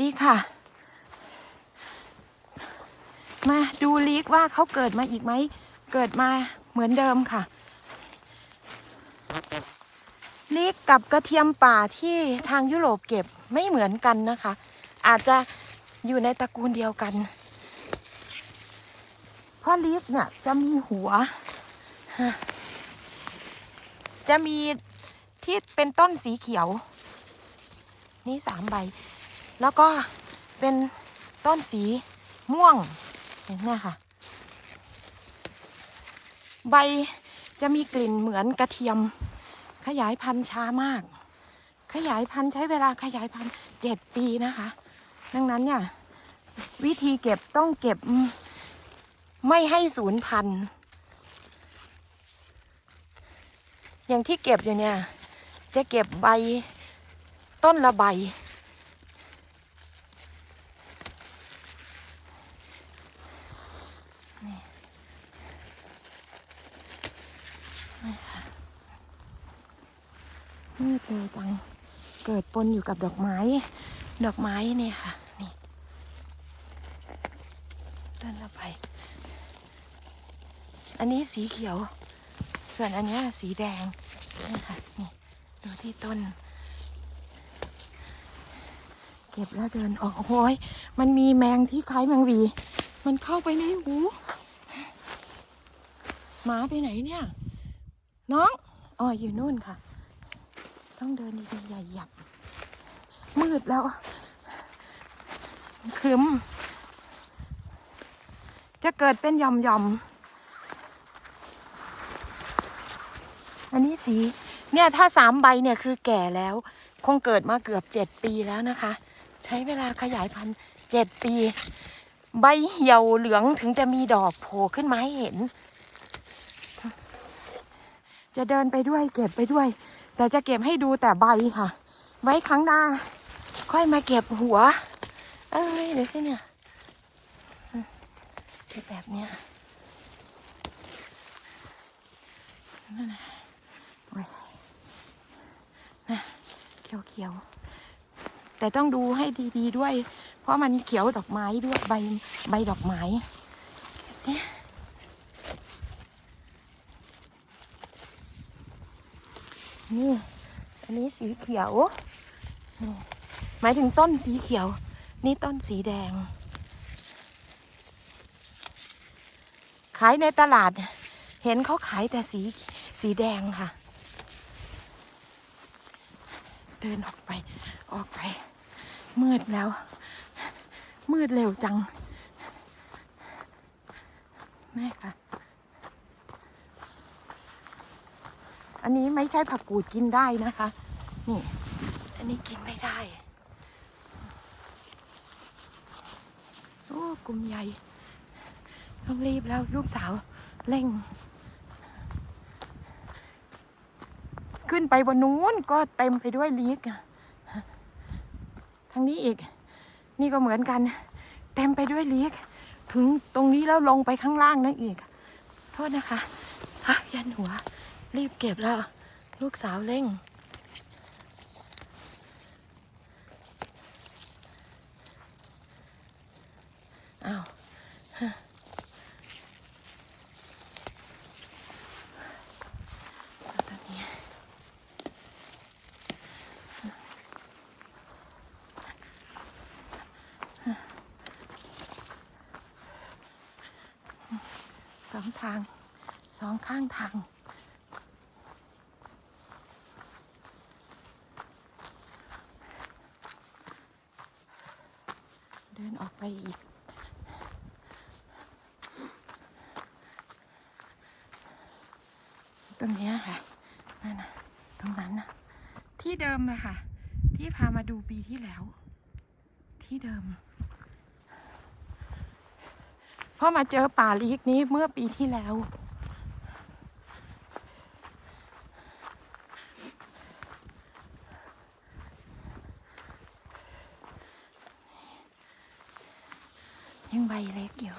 ดีค่ะ มาดูลีกว่าเขาเกิดมาอีกไหม เกิดมาเหมือนเดิมค่ะลีกกับกระเทียมป่าที่ทางยุโรปเก็บไม่เหมือนกันนะคะ อาจจะอยู่ในตระกูลเดียวกัน เพราะลีกเนี่ยจะมีหัว จะมีที่เป็นต้นสีเขียว นี่สามใบ แล้วก็เป็นต้นสีม่วงเห็นไหมค่ะ ใบจะมีกลิ่นเหมือนกระเทียม ขยายพันธุ์ช้ามาก ขยายพันธุ์ใช้เวลาขยายพันธุ์เจ็ดปีนะคะ ดังนั้นเนี่ยวิธีเก็บต้องเก็บไม่ให้สูญพันธุ์อย่างที่เก็บอยู่เนี่ย จะเก็บใบต้นละใบ นี่นี่ค่ะมืดเลยจัง เกิ ดปนอยู่กับดอกไม้ ดอกไม้เนี่ยค่ะ นี่ต้นละใบอันนี้สีเขียว ส่วนอันนี้สีแดงนี่ค่ะ นี่ ดูที่ต้น เก็บแล้วเดินออกโอ้ยมันมีแมงที่คล้ายแมงวี มันเข้าไปในหูหมาไปไหนเนี่ย น้องอ๋ออยู่นู่นค่ะ ต้องเดินดีๆอย่าหยับ มืดแล้วครึ้ม จะเกิดเป็นหย่อมๆอมอันนี้สี เนี่ยถ้าสามใบเนี่ยคือแก่แล้ว คงเกิดมาเกือบเจ็ดปีแล้วนะคะ ใช้เวลาขยายพันธุ์เจ็ดปี ใบเหี่ยวเหลืองถึงจะมีดอกโผล่ขึ้นมาให้เห็น จะเดินไปด้วยเก็บไปด้วย แต่จะเก็บให้ดูแต่ใบค่ะ ไว้ครั้งหน้า ค่อยมาเก็บหัว เอ้ยเดี๋ยวสิเนี่ยเก็บแบบเนี้ยนั่นนะโอ้ยนะเขียวเขียวๆแต่ต้องดูให้ดีๆด้วย เพราะมันเขียวดอกไม้ด้วยใบใบดอกไม้เนี่ย นี่ อันนี้สีเขียวหมายถึงต้นสีเขียว นี่ต้นสีแดง ขายในตลาด เห็นเขาขายแต่สีสีแดงค่ะ เดินออกไป ออกไป มืดแล้ว มืดเร็วจังแม่ค่ะ อันนี้ไม่ใช่ผักกูดกินได้นะคะ นี่ อันนี้กินไม่ได้โอ้กลุ่มใหญ่ต้องรีบแล้วลูกสาวเร่ง ขึ้นไปบนนู้นก็เต็มไปด้วยลีกทางนี้อีก นี่ก็เหมือนกัน เต็มไปด้วยลีกถึงตรงนี้แล้วลงไปข้างล่างนั่นอีก โทษนะคะฮะยันหัว รีบเก็บแล้ว ลูกสาวเร่ง อ้าวฮะเอาสองทาง สองข้างทาง ดินออกไปอีก ตรงนี้ค่ะนั่นนะตรงนั้นนะที่เดิมอะค่ะ ที่พามาดูปีที่แล้ว ที่เดิมเพราะมาเจอป่าลีกนี้เมื่อปีที่แล้ว ยังใบเล็กอยู่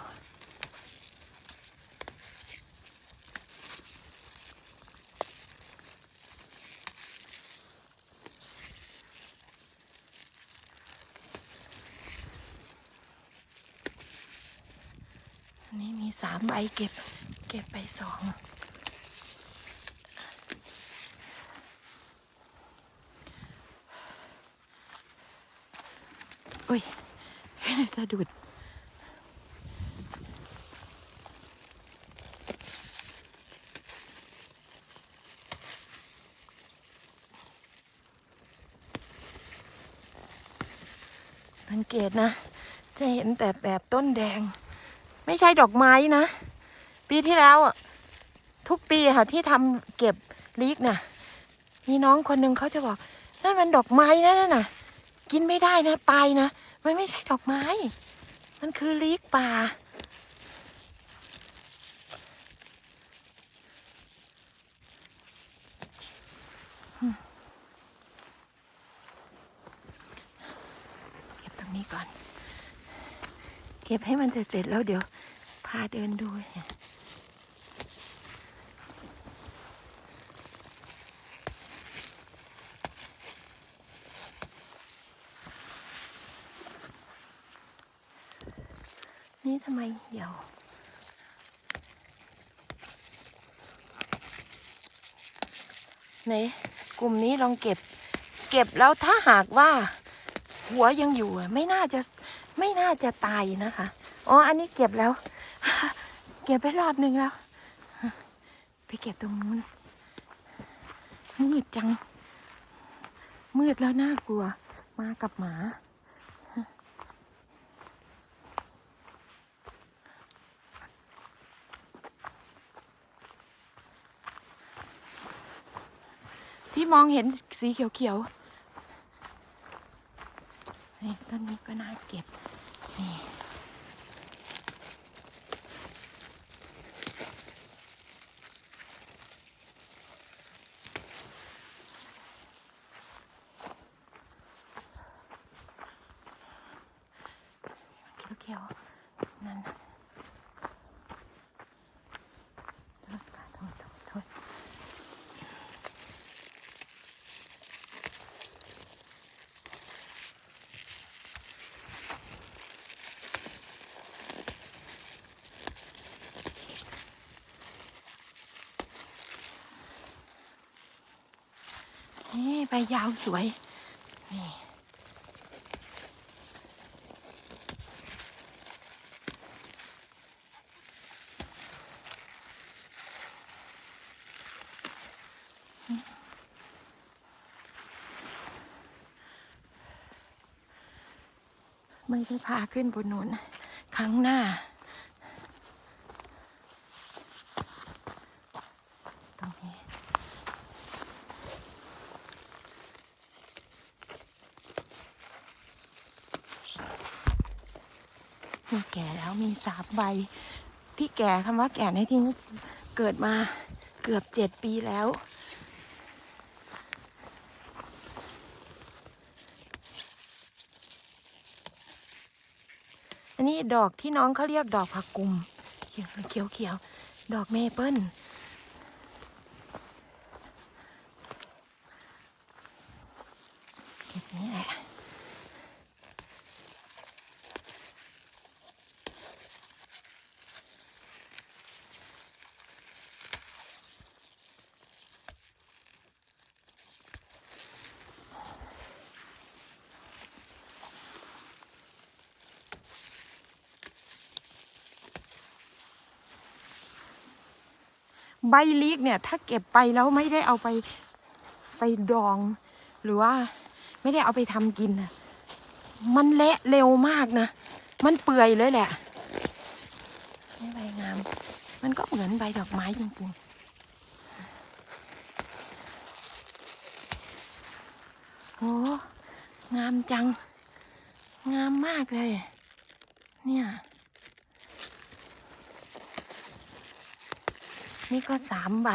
สามใบเก็บ เก็บไปสองอุ้ยสะดุดสังเกตนะ จะเห็นแต่แบบต้นแดง ไม่ใช่ดอกไม้นะ ปีที่แล้วทุกปีค่ะที่ทำเก็บลีกน่ะ มีน้องคนหนึ่งเขาจะบอกนั่นมันดอกไม้นะนั่นน่ะ กินไม่ได้นะตายนะ มันไม่ใช่ดอกไม้ มันคือลีกป่า เก็บตรงนี้ก่อน เก็บให้มันเสร็จๆแล้วเดี๋ยวพาเดินดูเนี่ยนี่ทำไมเหี่ยวไหนกลุ่มนี้ลองเก็บ เก็บแล้วถ้าหากว่า หัวยังอยู่ไม่น่าจะไม่น่าจะตายนะคะอ๋ออันนี้เก็บแล้ว เก็บไปรอบหนึ่งแล้ว ไปเก็บตรงนู้นมืดจัง มืดแล้วน่ากลัว มากับหมาที่มองเห็นสีเขียวๆ นี่ต้นนี้ก็น่าเก็บ นี่เขียวๆ นั่นน่ะโทษค่ะโทษโทษโทษ นี่ ใบยาวสวย นี่ไม่ได้พาขึ้นบนนู้นครั้งหน้า นี่แก่แล้วมีสามใบ ที่แก่คำว่าแก่ในที่นี้เกิดมาเกือบเจ็ดปีแล้ว อันนี้ดอกที่น้องเขาเรียกดอกผักกุมเขียวเขียวเขียวดอกเมเปิ้ล ใบลีกเนี่ย ถ้าเก็บไปแล้วไม่ได้เอาไปไปดอง หรือว่าไม่ได้เอาไปทำกินน่ะมันเละเร็วมากนะ มันเปื่อยเลยแหละนี่ใบงาม มันก็เหมือนใบดอกไม้จริงๆโอ้งามจัง งามมากเลย เนี่ย นี่ก็สามใบ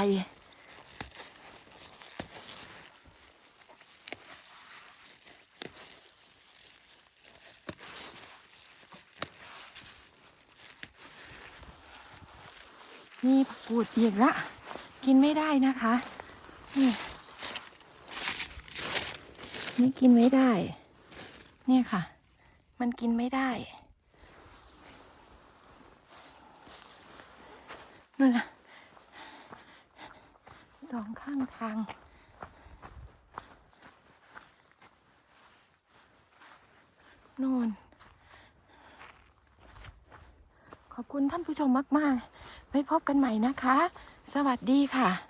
นี่ผักกูดอีกละ กินไม่ได้นะคะ นี่นี่กินไม่ได้ เนี่ยค่ะ มันกินไม่ได้นู่นนะ สองข้างทางนู่นขอบคุณท่านผู้ชมมาก ๆ ไว้พบกันใหม่นะคะ สวัสดีค่ะ